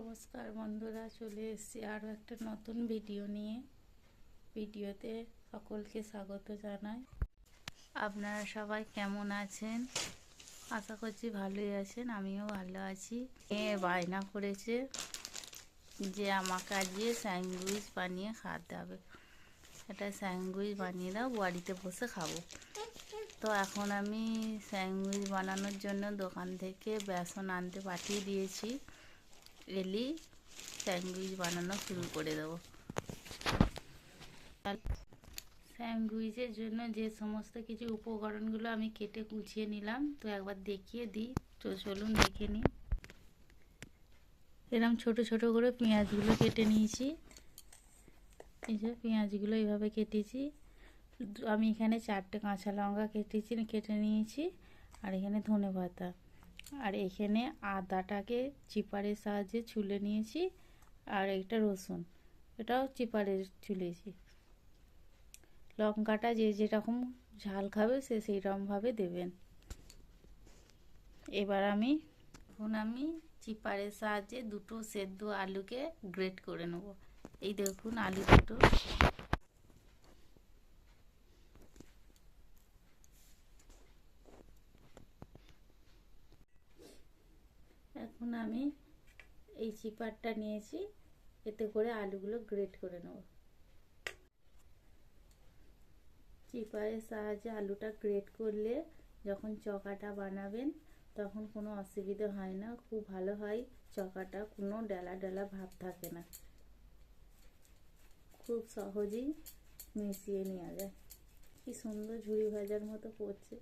নমস্কার বন্ধুরা, চলে এসেছি আরও একটা নতুন ভিডিও নিয়ে। ভিডিওতে সকলকে স্বাগত জানাই। আপনারা সবাই কেমন আছেন? আশা করছি ভালোই আছেন, আমিও ভালো আছি। এ বায়না করেছে যে আমাকে আজকে স্যান্ডউইচ বানিয়ে খাওয়াতে হবে। এটা স্যান্ডউইচ বানিয়ে দাও, বাড়িতে বসে খাব। তো এখন আমি স্যান্ডউইচ বানানোর জন্য দোকান থেকে বেসন আনতে পাঠিয়ে দিয়েছি। এলি, স্যান্ডউইচ বানানো শুরু করে দেবো। স্যান্ডউইচের জন্য যে সমস্ত কিছু উপকরণগুলো আমি কেটে কুচিয়ে নিলাম, তো একবার দেখিয়ে দিই। তো চলুন দেখে নিই। এরকম ছোট ছোট করে পেঁয়াজগুলো কেটে নিয়েছি। এই যে পেঁয়াজগুলো এইভাবে কেটেছি। আমি এখানে চারটে কাঁচা লঙ্কা কেটেছি, কেটে নিয়েছি, আর এখানে ধনে পাতা আর এখানে আদাটাকে চিপারের সাহায্যে ছুলে নিয়েছি, আর একটা রসুন। এটাও চিপারে ছুলেছি। লঙ্কাটা যে যেরকম ঝাল খাবে সে সেই রকমভাবে দেবেন। এবার আমি, এখন আমি চিপারের সাহায্যে দুটো সেদ্ধ আলুকে গ্রেট করে নেব। এই দেখুন আলু দুটো এখন আমি এই চিপারটা নিয়েছি, এতে করে আলুগুলো গ্রেট করে নেব। চিপারের সাহায্যে আলুটা গ্রেট করলে যখন চকাটা বানাবেন, তখন কোনো অসুবিধা হয় না, খুব ভালো হয় চকাটা, কোনো ডালা ডেলা ভাব থাকে না। খুব সহজেই মিশিয়ে নেওয়া যায়। কি সুন্দর ঝুড়ি ভাজার মতো পড়ছে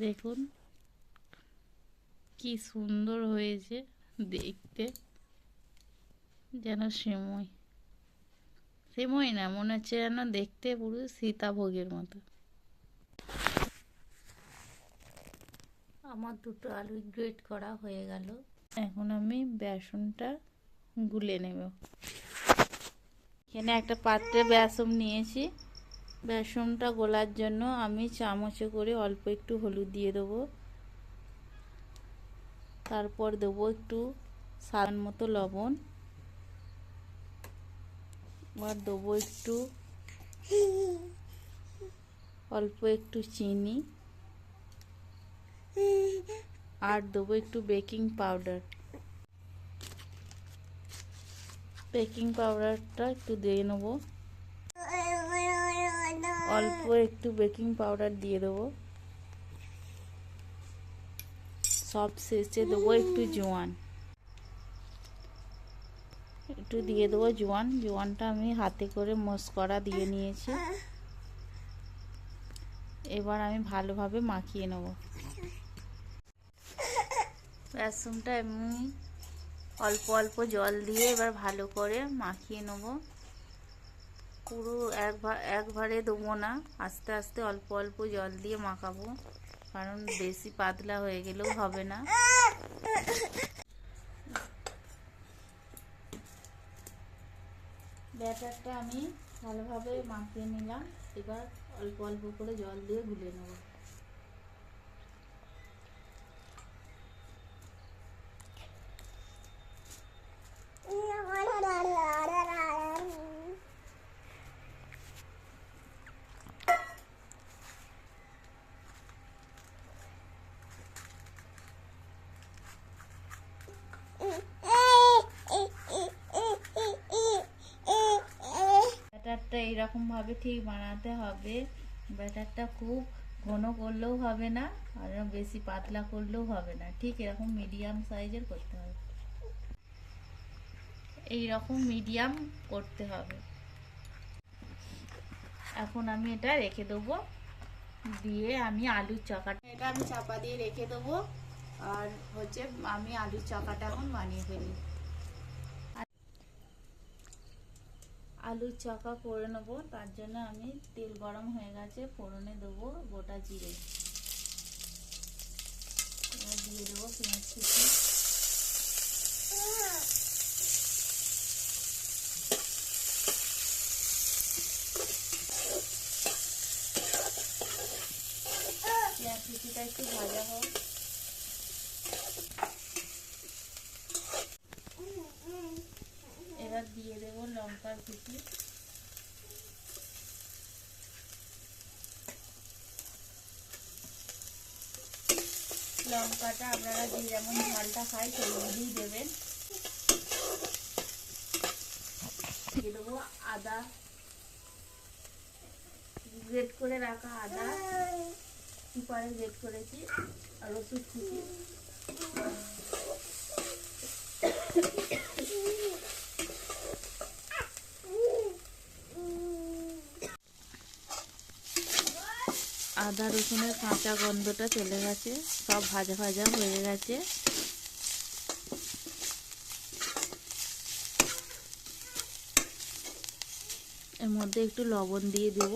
দেখুন কি সুন্দর হয়েছে দেখতে। যেন সেমই সেমই না মনে হচ্ছে যেন দেখতে পুরো সীতাভোগের মতো। আমার দুটো আলু গ্রেট করা হয়ে গেল। এখন আমি বেসনটা গুলে নেব। এখানে একটা পাত্রে বেসন নিয়েছি। বেসনটা গোলার জন্য আমি চামচে করে অল্প একটু হলুদ দিয়ে দেবো। তারপর দেবো একটু স্বাদ মতো লবণ। এবার দেবো একটু অল্প একটু চিনি। আর দেবো একটু বেকিং পাউডার। বেকিং পাউডারটা একটু দিয়ে নেব। অল্প একটু বেকিং পাউডার দিয়ে দেবো। সব শেষে দেবো একটু জোয়ান। একটু দিয়ে দেবো জোয়ান। জোয়ানটা আমি হাতে করে মস্করা দিয়ে নিয়েছি। এবার আমি ভালোভাবে মাখিয়ে নেব। বেসনটা এমনি অল্প অল্প জল দিয়ে এবার ভালো করে মাখিয়ে নেব। পুরো একবার একবারে দেবো না, আস্তে আস্তে অল্প অল্প জল দিয়ে মাখাবো। কারণ বেশি পাতলা হয়ে গেলেও হবে না। ব্যাটারটা আমি ভালোভাবে মাখিয়ে নিলাম। এবার অল্প অল্প করে জল দিয়ে গুলে নেব। ব্যাটারটা এইরকমভাবে ঠিক বানাতে হবে। ব্যাটারটা খুব ঘন করলেও হবে না, আর বেশি পাতলা করলেও হবে না। ঠিক এরকম মিডিয়াম সাইজের করতে হবে। এই রকম মিডিয়াম করতে হবে। এখন আমি এটা রেখে দেবো। দিয়ে আমি আলুর চকাটা এটা আমি চাপা দিয়ে রেখে দেবো। আর হচ্ছে আমি আলুর চকাটা এখন বানিয়ে ফেলি। আলুর চাকা করে নেব, তার জন্য আমি তেল গরম হয়ে গেছে, ফোড়নে দেবো গোটা জিরে। দিয়ে দেবো পেঁয়াজ কুচি পেঁয়াজ কুচিটা একটু ভাজা হোক কুচি লঙ্কাটা আপনারা যে যেমন ঝালটা খাই সেই দিয়ে দেবেন আদা। গ্রেট করে রাখা আদা। সুপারে গ্রেট করেছি। আর কুচি। আদা রসুনের কাঁচা গন্ধটা চলে গেছে, সব ভাজা ভাজা হয়ে গেছে। এর মধ্যে একটু লবণ দিয়ে দেব।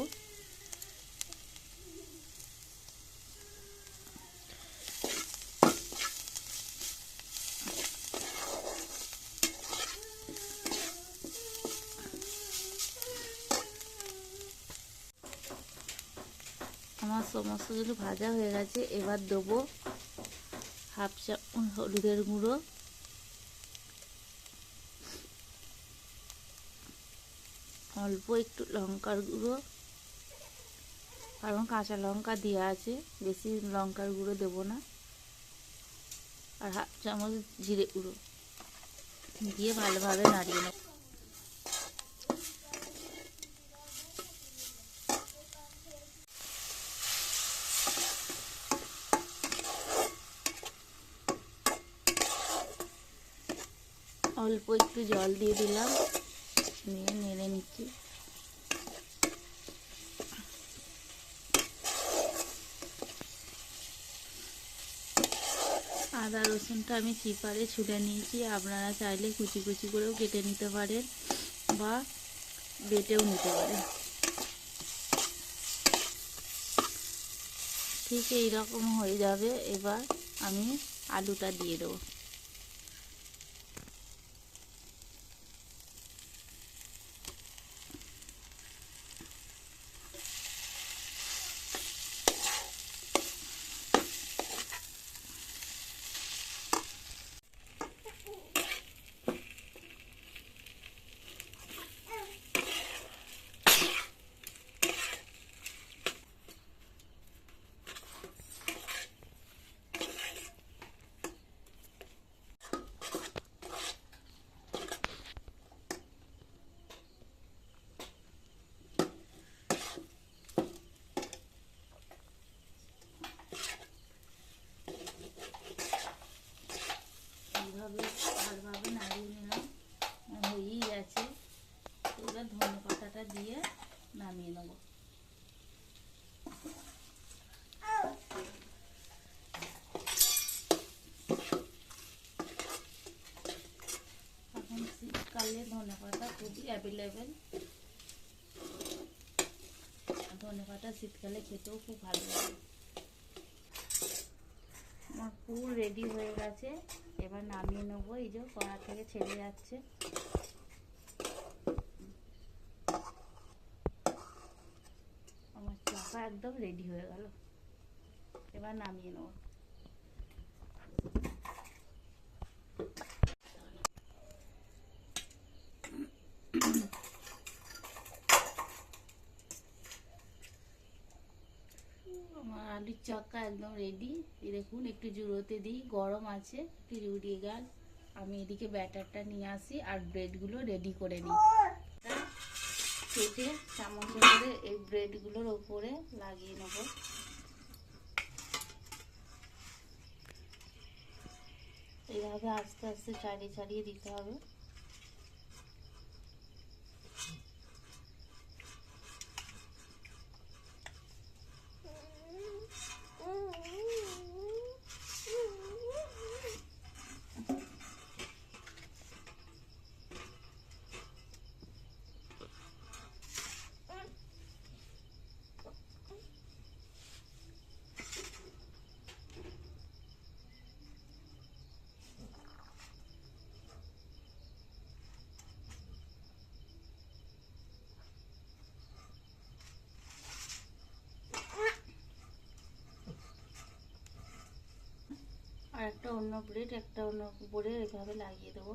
আমার সমস্ত কিছু ভাজা হয়ে গেছে, এবার দেবো হাফ চামচ হলুদের গুঁড়ো। অল্প একটু লঙ্কার গুঁড়ো। কারণ কাঁচা লঙ্কা দেওয়া আছে, বেশি লঙ্কার গুঁড়ো দেবো না। আর হাফ চামচ জিরে গুঁড়ো। দিয়ে ভালোভাবে নাড়িয়ে নেব। অল্প একটু জল দিয়ে দিলাম। নিয়ে নেড়ে নিচ্ছি। আদা, রসুনটা আমি চিপারে ছুলে নিয়েছি। আপনারা চাইলে কুচি কুচি করেও কেটে নিতে পারেন বা বেটেও নিতে পারেন। ঠিক এই রকম হয়ে যাবে। এবার আমি আলুটা দিয়ে দেবো এইভাবে ভালোভাবে নাড়িয়ে নিলাম হয়েই গেছে এবার ধনে পাতাটা দিয়ে নামিয়ে নেব এখন শীতকালে ধনে পাতা খুবই অ্যাভেলেবেল ধনে পাতা শীতকালে খেতেও খুব ভালো লাগে। আমার পুর রেডি হয়ে গেছে। এবার নামিয়ে নেব। এই যে কড়া থেকে ছেড়ে যাচ্ছে। আমার চাকা একদম রেডি হয়ে গেল। এবার নামিয়ে নেব আমার আলুর চক্কা একদম রেডি দেখুন, একটু জুড়োতে দিই, গরম আছে একটু জুড়িয়ে গেল আমি এদিকে ব্যাটারটা নিয়ে আসি আর ব্রেডগুলো রেডি করে নিই। কেটে চামচে করে এই ব্রেডগুলোর ওপরে লাগিয়ে নেব। এইভাবে আস্তে আস্তে ছাড়িয়ে ছাড়িয়ে দিতে হবে। আর একটা অন্য প্লেট একটা অন্য বোর্ডে এইভাবে লাগিয়ে দেবো।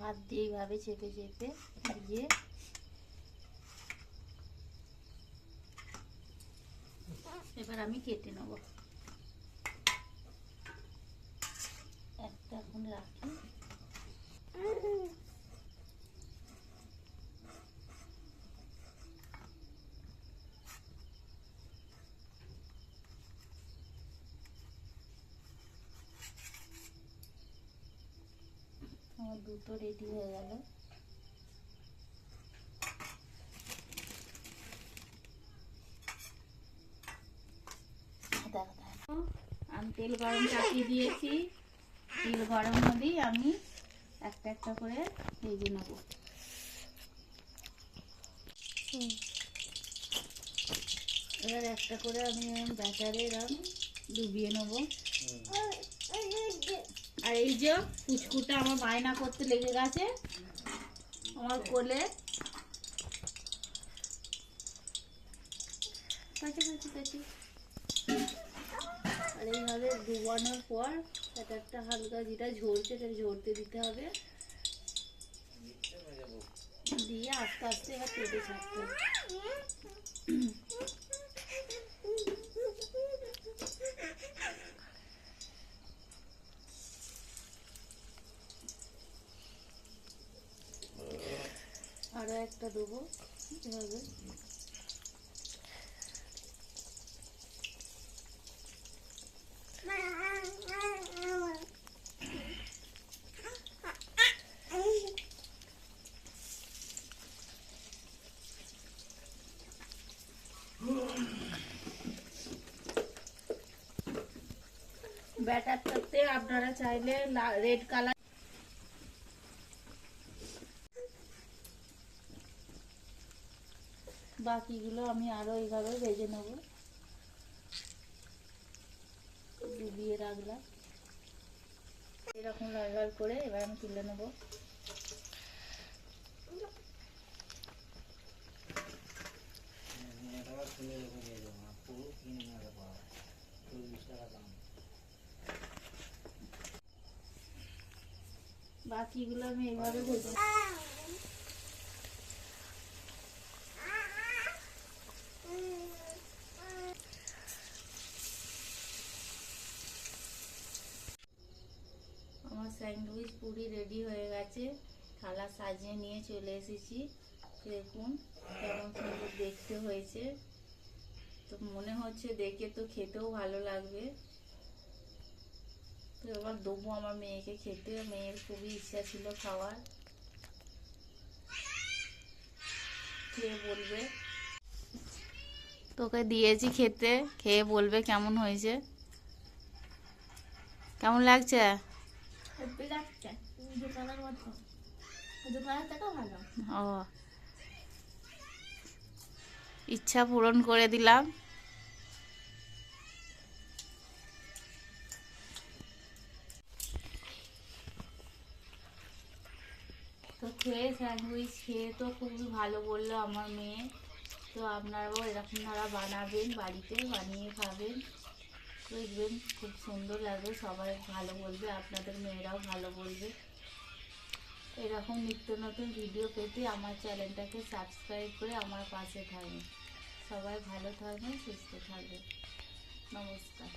হাত দিয়ে এইভাবে চেপে চেপে দিয়ে এবার আমি কেটে নেব। একটা এখন রাখি। দুটো রেডি হয়ে গেল। আমি তেল গরম চাপিয়ে দিয়েছি। তেল গরম হলেই আমি একটা একটা করে ভেজে নেব। এবার একটা করে আমি ব্যাটারে এরম ডুবিয়ে নেব। আর এই যে ফুচকুটা আমার বায়না করতে লেগে গেছে আমার কোলে। আর এইভাবে ডুবানোর পর এটা একটা হালকা যেটা ঝরছে সেটা ঝরতে দিতে হবে। দিয়ে আস্তে আস্তে এবার পেটে ছাড়তে হবে আরও একটা দেবো এভাবে ব্যাটারটাতে আপনারা চাইলে রেড কালার বাকিগুলো আমি আরও এইভাবে ভেজে নেব। ডুবিয়ে রাখলাম। এরকম লাল করে এবার আমি তুলে নেব। বাকিগুলো আমি এইভাবে ভেজে আমার স্যান্ডউইচ পুরি রেডি হয়ে গেছে। থালা সাজিয়ে নিয়ে চলে এসেছি। দেখুন কেমন সুন্দর দেখতে হয়েছে। তো মনে হচ্ছে দেখে তো খেতেও ভালো লাগবে। তো এবার দেবো আমার মেয়েকে খেতে মেয়ের খুবই ইচ্ছা ছিল খাওয়ার। খেয়ে বলবে? তোকে দিয়েছি খেতে খেয়ে বলবে কেমন হয়েছে। কেমন লাগছে? ও। ইচ্ছা পূরণ করে দিলাম। খেয়ে স্যান্ডউইচ খেয়ে তো খুবই ভালো বলল আমার মেয়ে। তো আপনারাও এরকম তারা বানাবেন, বাড়িতে বানিয়ে খাবেন। দেখবেন খুব সুন্দর লাগবে, সবাই ভালো বলবে, আপনাদের মেয়েরাও ভালো বলবে। এরকম নিত্য নতুন ভিডিও পেতে আমার চ্যানেলটাকে সাবস্ক্রাইব করে আমার পাশে থাকবেন সবাই ভালো থাকবেন, সুস্থ থাকবেন। নমস্কার।